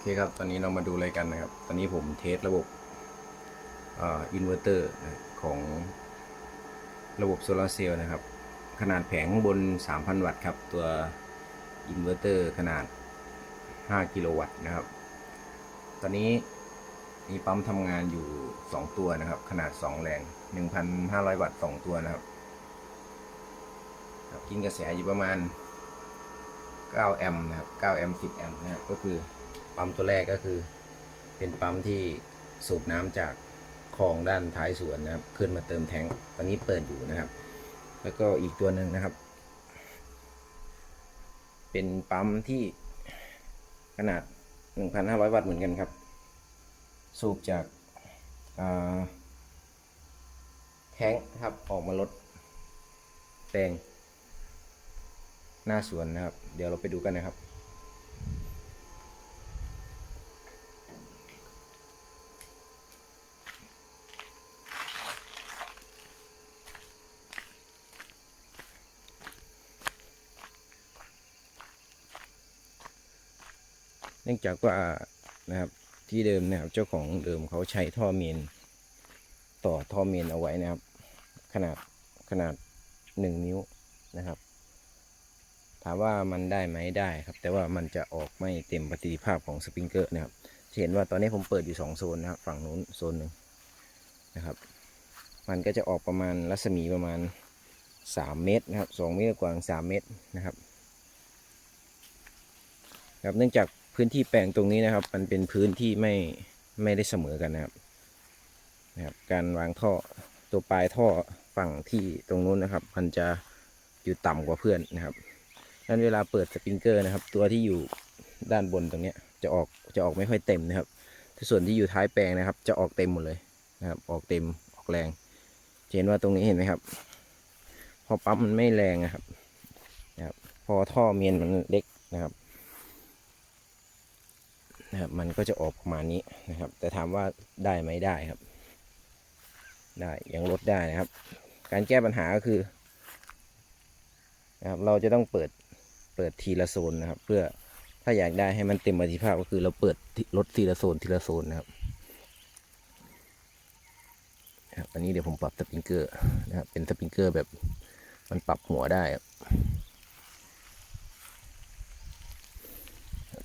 อเคครับ ตอนนี้เรามาดูอะไรกันนะครับ ตอนนี้ผมเทสระบบอินเวอร์เตอร์ของระบบโซลาร์เซลล์นะครับ ขนาดแผงข้างบน 3,000 วัตต์ครับ ตัวอินเวอร์เตอร์ขนาด 5 กิโลวัตต์นะครับ ตอนนี้มีปั๊มทำงานอยู่ 2 ตัวนะครับ ขนาด 2 แรง 1,500 วัตต์ 2 ตัวนะครับครับกินกระแสอยู่ประมาณ 9 แอมป์นะครับ 9 แอมป์ 10 แอมป์นะครับ ก็คือ ปั๊มตัวแรกก็คือ เป็นปั๊มที่สูบน้ำจากคลองด้านท้ายสวนนะครับ ขึ้นมาเติมแทงตอนนี้เปิดอยู่นะครับ แล้วก็อีกตัวหนึ่งนะครับ เป็นปั๊มที่ขนาด 1,500 วัตต์เหมือนกันครับ สูบจากาแทงค์นะครับออกมาลดแปลงหน้าสวนนะครับ เดี๋ยวเราไปดูกันนะครับ นื่องจากว่านะครับที่เดิมนะครับเจ้าของเดิมเขาใช้ท่อเมน ต่อท่อเมนเอาไว้นะครับ ขนาดขนาดหนึ่งนิ้วนะครับ ถามว่ามันได้ไหมได้ครับ แต่ว่ามันจะออกไม่เต็มประสิทธิภาพของสปริงเกอร์นะครับเห็นว่าตอนนี้ผมเปิดอยู่สองโซนนะครับฝั่งนู้นโซนหนึ่งนะครับ มันก็จะออกประมาณรัศมีประมาณสามเมตรนะครับสองเมตรกว่าสามเมตรนะครับครับเนื่องจาก พื้นที่แปลงตรงนี้นะครับ มันเป็นพื้นที่ไม่ไม่ได้เสมอกันนะครับนะครับ การวางท่อตัวปลายท่อฝั่งที่ตรงนู้นนะครับ มันจะอยู่ต่ำกว่าเพื่อนนะครับดังนั้นเวลาเปิดสปริงเกอร์นะครับ ตัวที่อยู่ด้านบนตรงเนี้ยจะออกจะออกไม่ค่อยเต็มนะครับแต่ส่วนที่อยู่ท้ายแปลงนะครับ จะออกเต็มหมดเลยนะครับ ออกเต็มออกแรงเห็นว่าตรงนี้เห็นไหมครับ พอปั๊มมันไม่แรงนะครับนะครับ พอท่อเมียนมันเล็กนะครับ นะครับมันก็จะออกประมาณนี้นะครับ แต่ถามว่าได้ไหมได้ครับ ได้ยังลดได้นะครับ การแก้ปัญหาก็คือนะครับเราจะต้องเปิดเปิดทีละโซนนะครับ เพื่อถ้าอยากได้ให้มันเต็มประสิทธิภาพก็คือเราเปิดลดทีละโซนทีละโซนนะครับครับอันนี้เดี๋ยวผมปรับสปริงเกอร์นะครับเป็นสปริงเกอร์แบบมันปรับหัวได้ครับ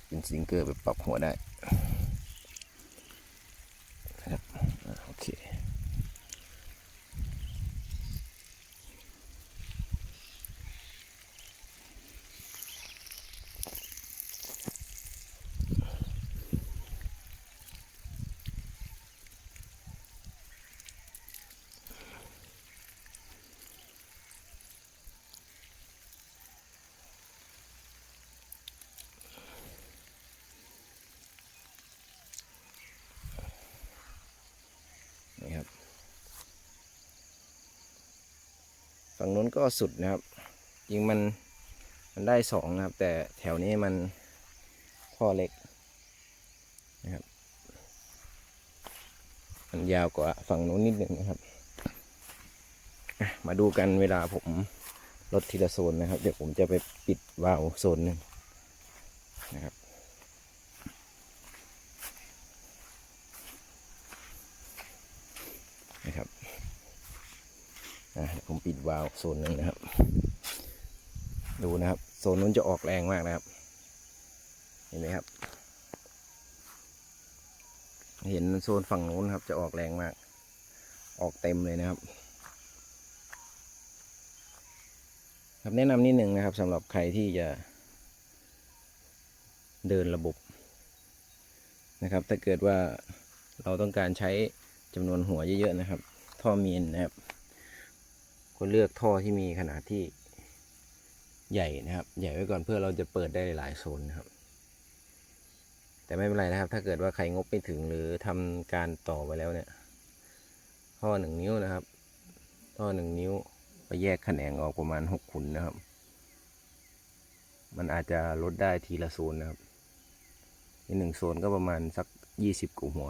เป็นซิงเกอร์แบบปรับหัวได้นะครับอ่าโอเค นี่ครับ ฝั่งนู้นก็สุดนะครับ ยิงมันมันได้สองนะครับ แต่แถวนี้มันข้อเล็กนะครับ มันยาวกว่าฝั่งนู้นนิดหนึ่งนะครับ มาดูกันเวลาผมลดทีละโซนนะครับ เดี๋ยวผมจะไปปิดวาล์วโซนหนึ่งนะครับ นะครับอะเดี๋ยวผมปิดวาล์ว โซนหนึ่งนะครับ ดูนะครับโซนนู้นจะออกแรงมากนะครับ เห็นไหมครับ เห็นโซนฝั่งนู้นครับ จะออกแรงมาก ออกเต็มเลยนะครับ ครับแนะนำนิดหนึ่งนะครับสำหรับใครที่จะ เดินระบบนะครับ ถ้าเกิดว่าเราต้องการใช้จำนวนหัวเยอะๆนะครับ ท่อมีนนะครับ ก็เลือกท่อที่มีขนาดที่ใหญ่นะครับ ใหญ่ไว้ก่อนเพื่อเราจะเปิดได้หลายโซนนะครับ แต่ไม่เป็นไรนะครับ ถ้าเกิดว่าใครงบไม่ถึงหรือทำการต่อไปแล้วเนี่ยท่อหนึ่งนิ้วนะครับ ท่อหนึ่งนิ้วไปแยกแขนงออกประมาณหกขุนนะครับ มันอาจจะลดได้ทีละโซนนะครับในหนึ่งโซนก็ประมาณสักยี่สิบกว่าหัว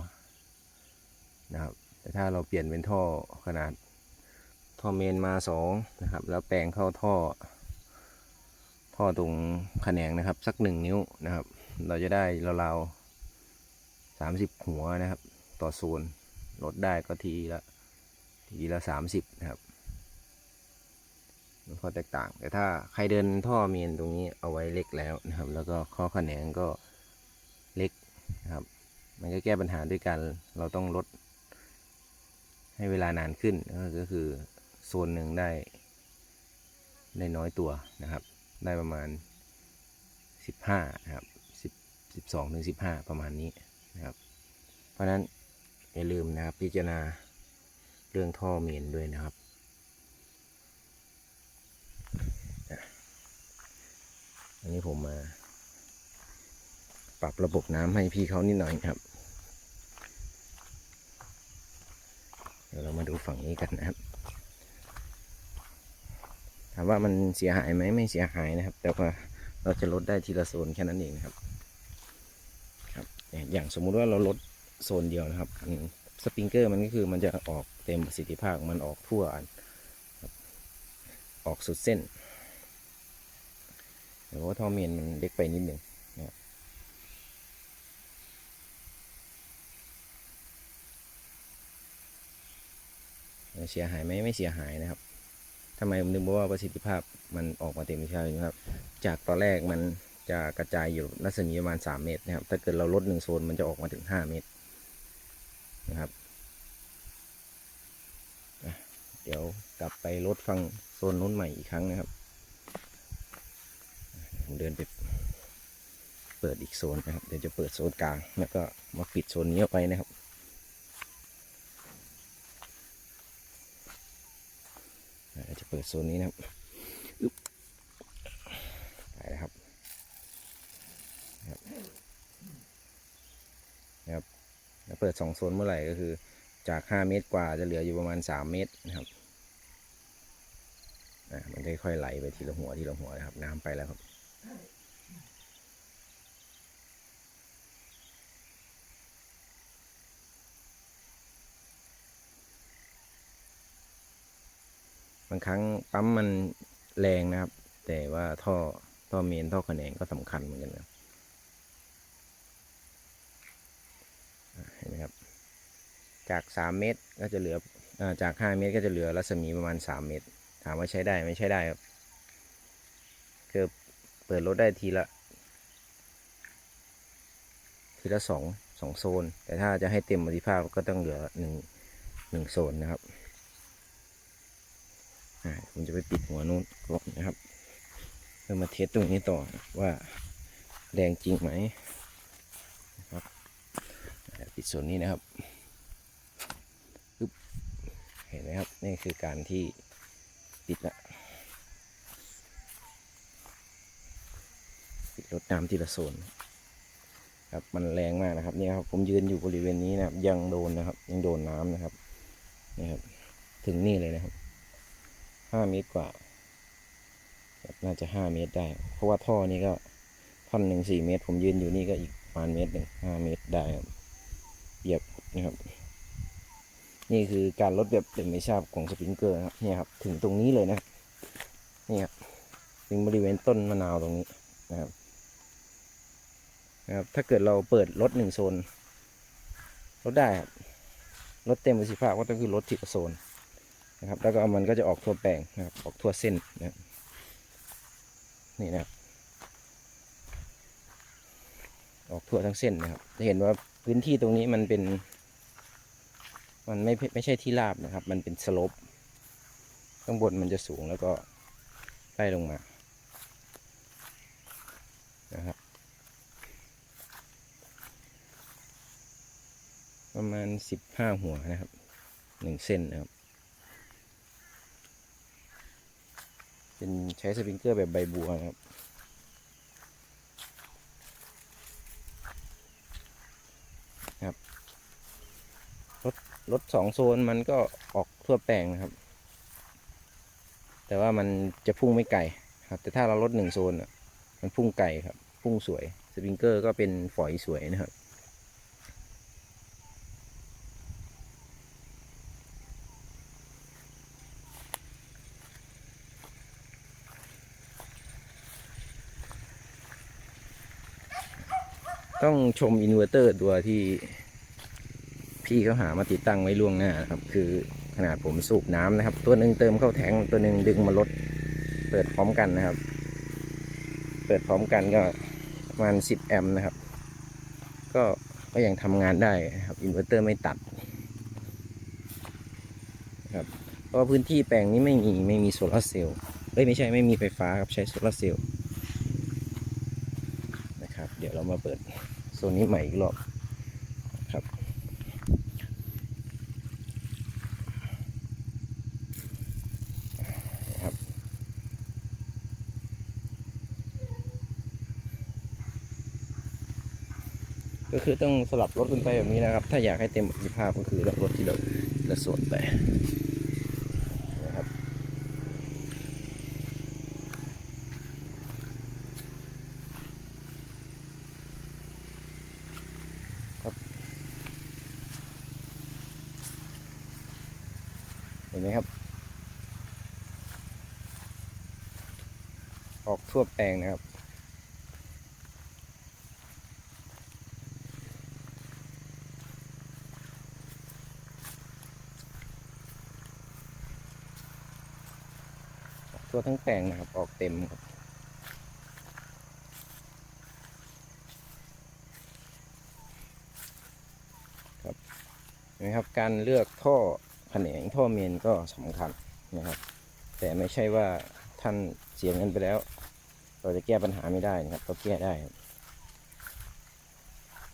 นะครับ แต่ถ้าเราเปลี่ยนเป็นท่อขนาด ท่อเมนมาสองนะครับ แล้วแปลงเข้าท่อ ท่อตรงแขนงนะครับ สักหนึ่งนิ้วนะครับ เราจะได้ราวสามสิบหัวนะครับ ต่อโซนลดได้ก็ทีละทีละสามสิบนะครับมันข้อแตกต่าง แต่ถ้าใครเดินท่อเมนตรงนี้เอาไว้เล็กแล้วนะครับ แล้วก็ข้อแขนงก็เล็กนะครับ มันก็แก้ปัญหาด้วยการเราต้องลดให้เวลานานขึ้นก็คือ โซนหนึ่งได้ ได้น้อยตัวนะครับ ได้ประมาณ 15นะครับ10 12ถึง15 ประมาณนี้นะครับ เพราะนั้นอย่าลืมนะครับพิจารณาเรื่องท่อเมนด้วยนะครับอันนี้ผมมาปรับระบบน้ำให้พี่เขานิดหน่อยครับ เดี๋ยวเรามาดูฝั่งนี้กันนะครับ ถามว่ามันเสียหายไหมไม่เสียหายนะครับ แต่ว่าเราจะลดได้ทีละโซนแค่นั้นเองนะครับครับอย่างสมมุติว่าเราลดโซนเดียวนะครับอืมสปริงเกอร์มันก็คือมันจะออกเต็มประสิทธิภาพมันออกทั่วอันออกสุดเส้นแต่ว่าท่อเมนมันเล็กไปนิดหนึ่งนะเสียหายไหมไม่เสียหายนะครับ ทำไมผมนึกว่าประสิทธิภาพมันออกมาเต็มที่นะครับ จากตอนแรกมันจะกระจายอยู่รัศมีประมาณ 3 เมตรนะครับ ถ้าเกิดเราลดหนึ่งโซนมันจะออกมาถึง 5 เมตรนะครับ เดี๋ยวกลับไปลดฟังโซนนู้นใหม่อีกครั้งนะครับ ผมเดินไปเปิดอีกโซนนะครับ เดี๋ยวจะเปิดโซนกลาง แล้วก็มาปิดโซนนี้ออกไปนะครับ อ่าจะ เปิดโซนนี้นะครับไปนะครับนะครับนะครับแล้วเปิดสองโซนเมื่อไหร่ก็คือ จาก 5 เมตรกว่าจะเหลืออยู่ประมาณ 3 เมตรนะครับอ่ามันได้ค่อยไหลไปทีละหัวทีละหัวนะครับ น้ำไปแล้วครับางครั้งปั๊มมันแรงนะครับ แต่ว่าท่อท่อเมนท่อคะแขนก็สำคัญเหมือนกันนะเห็นไหมครับ จาก 3 เมตรก็จะเหลืออาจาก 5 เมตรก็จะเหลือรัศมีประมาณ 3 เมตร ถามว่าใช้ได้ไม่ใช้ได้ครับคือเปิดรถได้ทีละ ทีละสองสองโซน แต่ถ้าจะให้เต็มประสิทธิภาพก็ต้องเหลือหนึ่งหนึ่งโซนนะครับ ผมจะไปปิดหัวนู้นก่อนนะครับเพื่อมาเทสตรงนี้ต่อว่าแรงจริงไหมนะครับปิดส่วนนี้นะครับปึ๊บเห็นไหมครับ นี่คือการที่ปิดละปิดรถน้ำทีละโซนครับมันแรงมากนะครับนี่ครับผมยืนอยู่บริเวณนี้นะครับยังโดนนะครับ ยังโดนน้ำนะครับนี่ครับถึงนี่เลยนะครับ ห้าเมตรกว่าน่าจะห้าเมตรได้ เพราะว่าท่อนี้ก็ท่อนหนึ่งสี่เมตร ผมยืนอยู่นี่ก็อีกประมาณเมตรหนึ่งห้าเมตรได้ครับเหยียบนะครับ นี่คือการลดแบบเป็นไม่ทราบของสปริงเกอร์นะครับเนี่ยครับ ถึงตรงนี้เลยนะนี่ครับถึงบริเวณต้นมะนาวตรงนี้นะครับนะครับ ถ้าเกิดเราเปิดรถหนึ่งโซนลดได้ครับลดเต็มประสิทธิภาพก็ต้องคือลดทีละโซน นะครับ แล้วก็มันก็จะออกทั่วแปลงนะครับ ออกทั่วเส้นนะนี่นะครับ ออกทั่วทั้งเส้นนะครับ จะเห็นว่าพื้นที่ตรงนี้มันเป็น มันไม่ไม่ใช่ที่ราบนะครับ มันเป็นสลปข้างบนมันจะสูงแล้วก็ไล่ลงมานะครับประมาณสิบห้าหัวนะครับหนึ่งเส้นนะครับ เป็นใช้สปริงเกอร์แบบใบบัวนะครับ ครับรถรถสองโซนมันก็ออกทั่วแปลงนะครับ แต่ว่ามันจะพุ่งไม่ไกลครับ แต่ถ้าเราลดหนึ่งโซนอะมันพุ่งไกลครับ พุ่งสวย สปริงเกอร์ก็เป็นฝอยสวยนะครับ ต้องชมอินเวอร์เตอร์ตัวที่ พี่เขาหามาติดตั้งไว้ล่วงหน้านะครับ คือขนาดผมสูบน้ำนะครับ ตัวหนึ่งเติมเข้าแทงตัวหนึ่งดึงมาลดเปิดพร้อมกันนะครับ เปิดพร้อมกันก็ประมาณ10แอมป์นะครับ ก็ก็ยังทำงานได้ครับอินเวอร์เตอร์ไม่ตัดครับเพราะพื้นที่แปลงนี้ไม่มีไม่มีโซลาร์เซลล์เอ้ยไม่ใช่ไม่มีไฟฟ้าครับใช้โซลาร์เซลล์นะครับ เดี๋ยวเรามาเปิด โซนนี้ใหม่อีกรอบครับ ครับ ก็คือต้องสลับรถกันไปแบบนี้นะครับ ถ้าอยากให้เต็มประสิทธิภาพก็คือต้องรถที่เราละส่วนไปนะครับ ครับ เห็นไหมครับ ออก ทั่วแปลงนะครับ ทั่วทั้งแปลงนะครับ ออกเต็มครับครับนะครับการเลือกท่อแขนงท่อเมนก็สำคัญนะครับ แต่ไม่ใช่ว่าท่านเสียเงินไปแล้ว เราจะแก้ปัญหาไม่ได้นะครับก็แก้ได้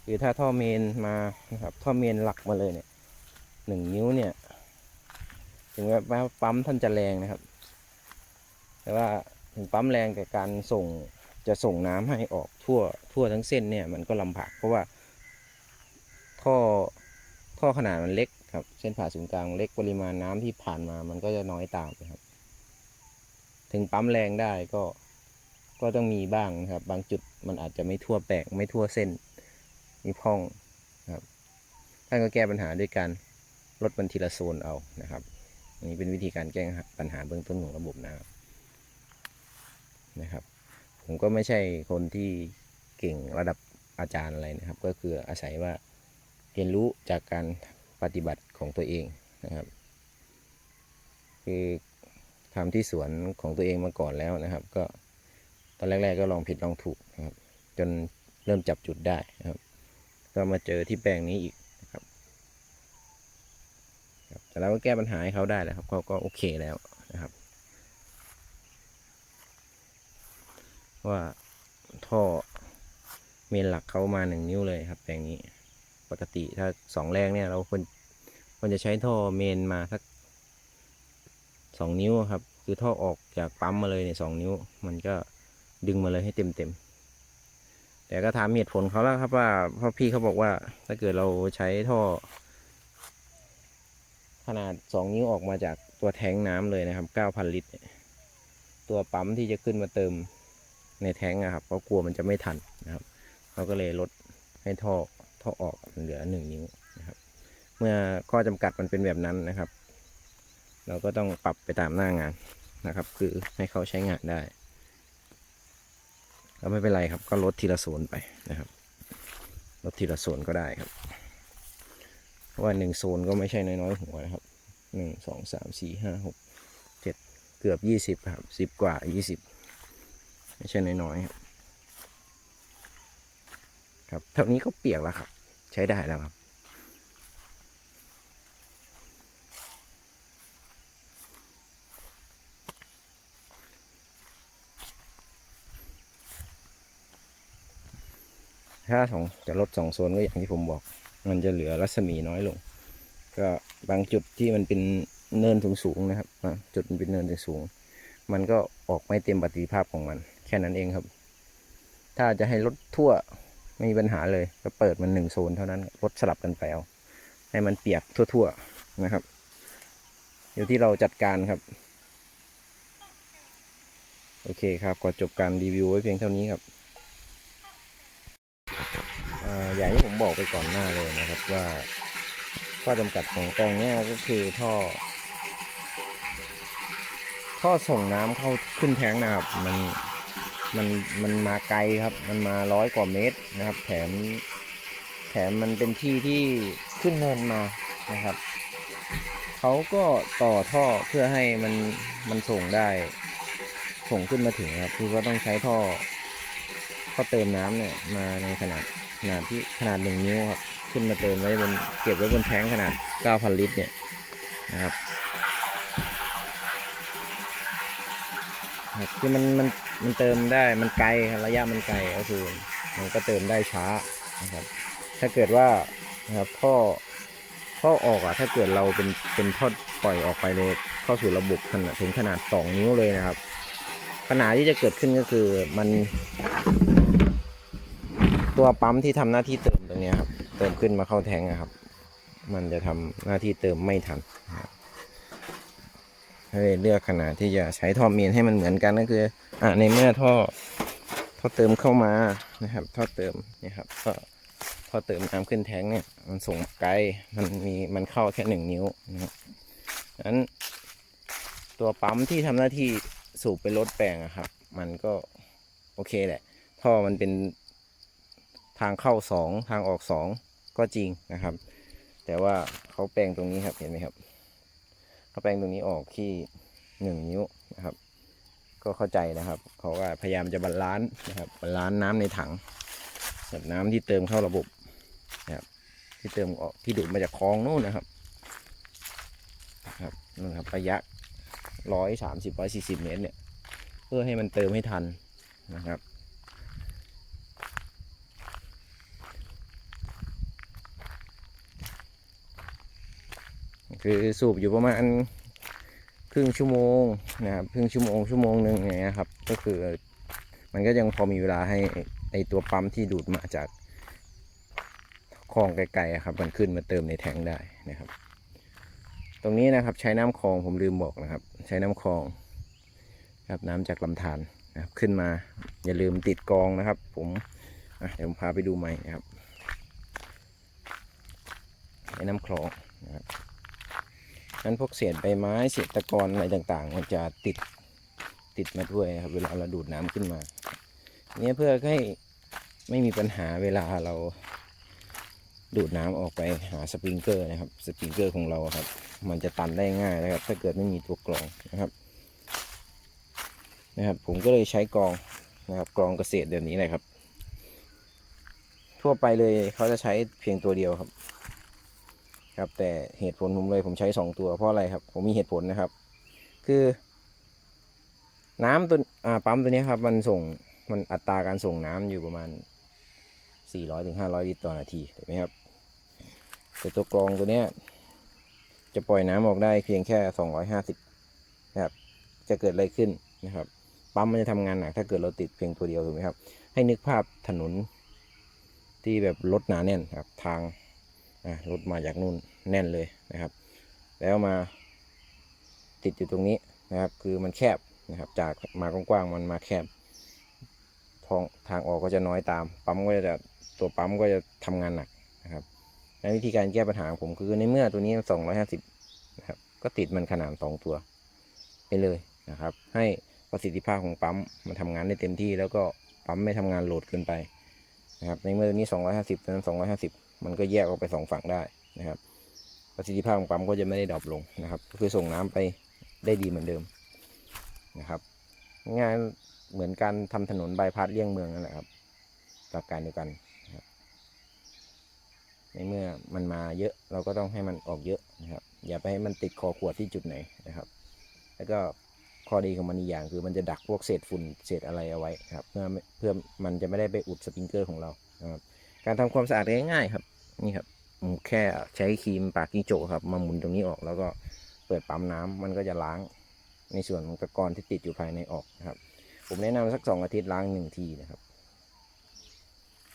คือถ้าท่อเมนมานะครับท่อเมนหลักมาเลยเนี่ยหนึ่งนิ้วเนี่ยถึงแม้ว่าปั๊มท่านจะแรงนะครับ แต่ว่าถึงปั๊มแรงแต่การส่งจะส่งน้ำให้ออกทั่วทั่วทั้งเส้นเนี่ยมันก็ลำบากเพราะว่าท่อท่อขนาดมันเล็กครับเส้นผ่าศูนย์กลางเล็กปริมาณน้ำที่ผ่านมามันก็จะน้อยตามนะครับ ถึงปั๊มแรงได้ก็ ก็ต้องมีบ้างนะครับ บางจุดมันอาจจะไม่ทั่วแปลงไม่ทั่วเส้น มีพ่องนะครับท่านก็แก้ปัญหาด้วยการลดมันทีละโซนเอานะครับอันนี้เป็นวิธีการแก้ปัญหาเบื้องต้นของระบบน้ำนะครับ ผมก็ไม่ใช่คนที่เก่งระดับอาจารย์อะไรนะครับ ก็คืออาศัยว่าเรียนรู้จากการปฏิบัติของตัวเองนะครับ คือทำที่สวนของตัวเองมาก่อนแล้วนะครับ ก็ อนแรก ๆ ก็ลองผิดลองถูกนะครับ จนเริ่มจับจุดได้นะครับ ก็มาเจอที่แปลงนี้อีกนะครับแต่เราก็แก้ปัญหาให้เขาได้แล้วครับเขาก็โอเคแล้วนะครับ ว่าท่อเมนหลักเขามาหนึ่งนิ้วเลยครับ แปลงนี้ปกติถ้าสองแรงเนี่ยเราควรควรจะใช้ท่อเมนมาสักสองนิ้วครับ คือท่อออกจากปั๊มมาเลยเนี่ยสองนิ้ว มันก็ ดึงมาเลยให้เต็มเต็มแต่ก็ถามเหตุผลเขาแล้วครับว่าเพราะพี่เขาบอกว่า ถ้าเกิดเราใช้ท่อ ขนาดสองนิ้วออกมาจากตัวแทงน้ำเลยนะครับเก้าพันลิตร ตัวปั๊มที่จะขึ้นมาเติมในแทงอะครับเขาะกลัวมันจะไม่ทันนะครับเขาก็เลยลดให้ท่อท่อออกเหลือหนึ่งนิ้วนะครับ เมื่อข้อจำกัดมันเป็นแบบนั้นนะครับ เราก็ต้องปรับไปตามหน้างานนะครับ คือให้เขาใช้งานได้ แล้วไม่เป็นไรครับ ก็ลดทีละโซนไปนะครับ ลดทีละโซนก็ได้ครับ เพราะว่าหนึ่งโซนก็ไม่ใช่น้อยๆหัวนะครับหนึ่งสองสามสี่ห้าหกเจ็ดเกือบยี่สิบครับสิบกว่ายี่สิบไม่ใช่น้อยๆครับครับเท่านี้ก็เปียกแล้วครับ ใช้ได้แล้วครับ ถ้าสองจะลดสองโซนก็อย่างที่ผมบอก มันจะเหลือรัศมีน้อยลง ก็บางจุดที่มันเป็นเนินสูงๆนะครับจุดมันเป็นเนินสูงๆมันก็ออกไม่เต็มประสิทธิภาพของมัน แค่นั้นเองครับ ถ้าจะให้ลดทั่วไม่มีปัญหาเลย ก็เปิดมันหนึ่งโซนเท่านั้นลดสลับกันไปเอาให้มันเปียกทั่ว ๆนะครับ อยู่ที่เราจัดการครับ โอเคครับก็จบการรีวิวไว้เพียงเท่านี้ครับ อย่างที่ผมบอกไปก่อนหน้าเลยนะครับว่าข้อจำกัดของแปลงเนี้ยก็คือท่อ ท่อส่งน้ำเข้าขึ้นแทงนะครับ มันมันมันมาไกลครับ มันมาร้อยกว่าเมตรนะครับ แถมแถมมันเป็นที่ที่ขึ้นเนินมานะครับเขาก็ต่อท่อเพื่อให้มันมันส่งได้ ส่งขึ้นมาถึงครับ คือก็ต้องใช้ท่อท่อเติมน้ำเนี่ยมาในขนาด ขนาดที่ขนาดหนึ่งนิ้วครับ ขึ้นมาเติมไว้บนเก็บไว้บนแท้งขนาด 9,000 ลิตรเนี่ยนะครับครับคือมันมันมันเติมได้มันไกลครับระยะมันไกลก็คือมันก็เติมได้ช้านะครับ ถ้าเกิดว่านะครับท่อท่อออกอะถ้าเกิดเราเป็นเป็นท่อปล่อยออกไปเลยเข้าสู่ระบบขนาดถึงขนาด 2 นิ้วเลยนะครับ ปัญหาที่จะเกิดขึ้นก็คือมัน ตัวปั๊มที่ทำหน้าที่เติมตรงนี้ครับ เติมขึ้นมาเข้าแทงก์อะครับ มันจะทำหน้าที่เติมไม่ทันนะครับให้เลือกขนาดที่จะใช้ท่อเมนให้มันเหมือนกันก็คืออ่าในเมื่อท่อท่อเติมเข้ามานะครับ ท่อเติมนี่ครับก็ท่อเติมน้ำขึ้นแทงเนี่ยมันส่งไกลมันมีมันเข้าแค่หนึ่งนิ้วนะครับดังนั้นตัวปั๊มที่ทำหน้าที่สูบไปลดแปลงอะครับ มันก็โอเคแหละท่อมันเป็น ทางเข้าสองทางออกสองก็จริงนะครับ แต่ว่าเขาแปลงตรงนี้ครับเห็นไหมครับเขาแปลงตรงนี้ออกที่หนึ่งนิ้วนะครับ ก็เข้าใจนะครับเขาก็พยายามจะบาลานซ์นะครับบาลานซ์น้ำในถังแบบน้ำที่เติมเข้าระบบนะครับที่เติมออกที่ดูดมาจากคลองนู่นนะครับนะครับนั่นครับระยะร้อยสามสิบร้อยสี่สิบเมตรเนี่ย เพื่อให้มันเติมให้ทันนะครับ คือสูบอยู่ประมาณครึ่งชั่วโมงนะครับครึ่งชั่วโมงชั่วโมงหนึ่งอย่างเงี้ยครับ ก็คือมันก็ยังพอมีเวลาให้ไอตัวปั๊มที่ดูดมาจากคลองไกลๆครับ มันขึ้นมาเติมในแทงได้นะครับ ตรงนี้นะครับใช้น้ำคลองผมลืมบอกนะครับ ใช้น้ำคลองครับน้ำจากลำธารนะครับขึ้นมา อย่าลืมติดกรองนะครับ ผมเดี๋ยวผมพาไปดูใหม่นะครับใช้น้ำคลองนะครับ นั้นพวกเศษใบไม้เศษตะกอนอะไรต่างๆ มันจะติดติดมาด้วยครับ เวลาเราดูดน้ำขึ้นมาเนี่ยเพื่อให้ไม่มีปัญหาเวลาเราดูดน้ำออกไปหาสปริงเกอร์นะครับ สปริงเกอร์ของเราครับ มันจะตันได้ง่ายนะครับ ถ้าเกิดไม่มีตัวกรองนะครับ นะครับ ผมก็เลยใช้กรองนะครับกรองเกษตรเดี๋ยวนี้เลยครับ ทั่วไปเลยเขาจะใช้เพียงตัวเดียวครับ ครับ แต่เหตุผลผมเลยผมใช้สองตัวเพราะอะไรครับ ผมมีเหตุผลนะครับ คือ น้ำตัวปั๊มตัวนี้ครับ มันส่งมันอัตราการส่งน้ำอยู่ประมาณ 400ถึง500ลิตรต่อนาทีถูกไหมครับแต่ตัวกรองตัวเนี้ยจะปล่อยน้ำออกได้เพียงแค่ 250นะครับ จะเกิดอะไรขึ้นนะครับ ปั๊มมันจะทำงานหนักถ้าเกิดเราติดเพียงตัวเดียวถูกไหมครับ ให้นึกภาพถนนที่แบบรถหนาแน่นครับ ทาง รถมาจากนู่นแน่นเลยนะครับ แล้วมาติดอยู่ตรงนี้นะครับ คือมันแคบนะครับ จากมากว้างๆมันมาแคบทางทางออกก็จะน้อยตาม ปั๊มก็จะตัวปั๊มก็จะทำงานหนักนะครับในวิธีการแก้ปัญหาของผมคือในเมื่อตัวนี้สองร้อยห้าสิบนะครับ ก็ติดมันขนาดสองตัวไปเลยนะครับ ให้ประสิทธิภาพของปั๊มมันทำงานได้เต็มที่ แล้วก็ปั๊มไม่ทำงานโหลดเกินไปนะครับ ในเมื่อตัวนี้สองร้อยห้าสิบตัวนั้นสองร้อยห้าสิบ มันก็แยกออกไปสองฝั่งได้นะครับ ประสิทธิภาพของปั๊มก็จะไม่ได้ดรอปลงนะครับ คือส่งน้ำไปได้ดีเหมือนเดิมนะครับ งานเหมือนการทำถนนบายพาสเลี่ยงเมืองนั่นแหละครับหลักการเดียวกันนะครับในเมื่อมันมาเยอะเราก็ต้องให้มันออกเยอะนะครับ อย่าไปให้มันติดคอขวดที่จุดไหนนะครับ แล้วก็ข้อดีของมันอีกอย่างคือมันจะดักพวกเศษฝุ่นเศษอะไรเอาไว้ครับ เพื่อเพื่อมันจะไม่ได้ไปอุดสปริงเกอร์ของเรานะครับการทำความสะอาดง่ายๆครับ นี่ครับอืมแค่ใช้ครีมปากกิ้งโจครับ มาหมุนตรงนี้ออก แล้วก็เปิดปั๊มน้ำมันก็จะล้าง ในส่วนของตะกอนที่ติดอยู่ภายในออกนะครับ ผมแนะนำสักสองอาทิตย์ล้างหนึ่งทีนะครับ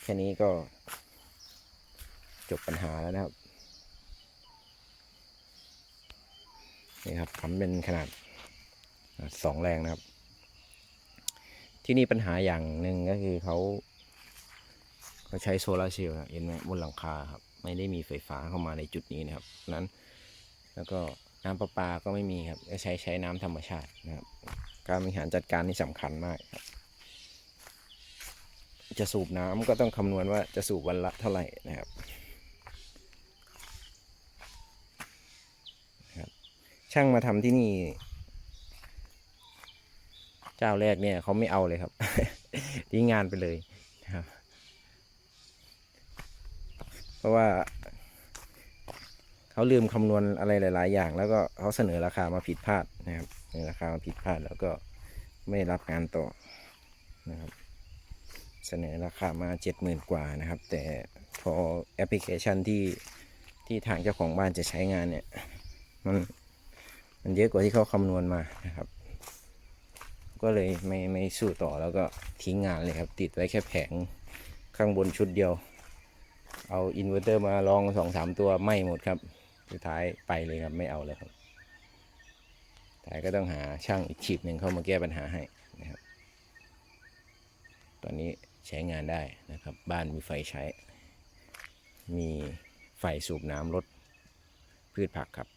แค่นี้ก็จบปัญหาแล้วนะครับนี่ครับทำเป็นขนาดสองแรงนะครับ ที่นี่ปัญหาอย่างหนึ่งก็คือเขา เขาใช้โซลาร์เซลล์นะเห็นไหมบนหลังคาครับ ไม่ได้มีไฟฟ้าเข้ามาในจุดนี้นะครับ นั้น แล้วก็น้ำประปาก็ไม่มีครับก็ใช้ใช้น้ำธรรมชาตินะครับ การบริหารจัดการนี่สำคัญมากครับ จะสูบน้ำก็ต้องคำนวณว่าจะสูบวันละเท่าไหร่นะครับนะครับช่างมาทำที่นี่ เจ้าแรกเนี่ยเขาไม่เอาเลยครับ ทิ้งงานไปเลยนะค รับเพราะว่า เขาลืมคำนวณอะไรหลาย ๆ อย่าง แล้วก็เขาเสนอราคามาผิดพลาดนะครับเสนอราคามาผิดพลาดแล้วก็ไม่รับงานต่อนะครับ เสนอราคามาเจ็ดหมื่นกว่านะครับ แต่พอแอปพลิเคชันที่ที่ทางเจ้าของบ้านจะใช้งานเนี่ย มันมันเยอะกว่าที่เขาคำนวณมานะครับ ก็เลยไม่ไม่สู้ต่อแล้วก็ทิ้งงานเลยครับ ติดไว้แค่แผงข้างบนชุดเดียว เอาอินเวอร์เตอร์มาลองสองสามตัวไหม่หมดครับ สุดท้ายไปเลยครับ ไม่เอาเลยครับแต่ก็ต้องหาช่างอีกทีมหนึ่งเข้ามาแก้ปัญหาให้นะครับ ตอนนี้ใช้งานได้นะครับ บ้านมีไฟใช้ มีไฟสูบน้ำลดพืชผักครับ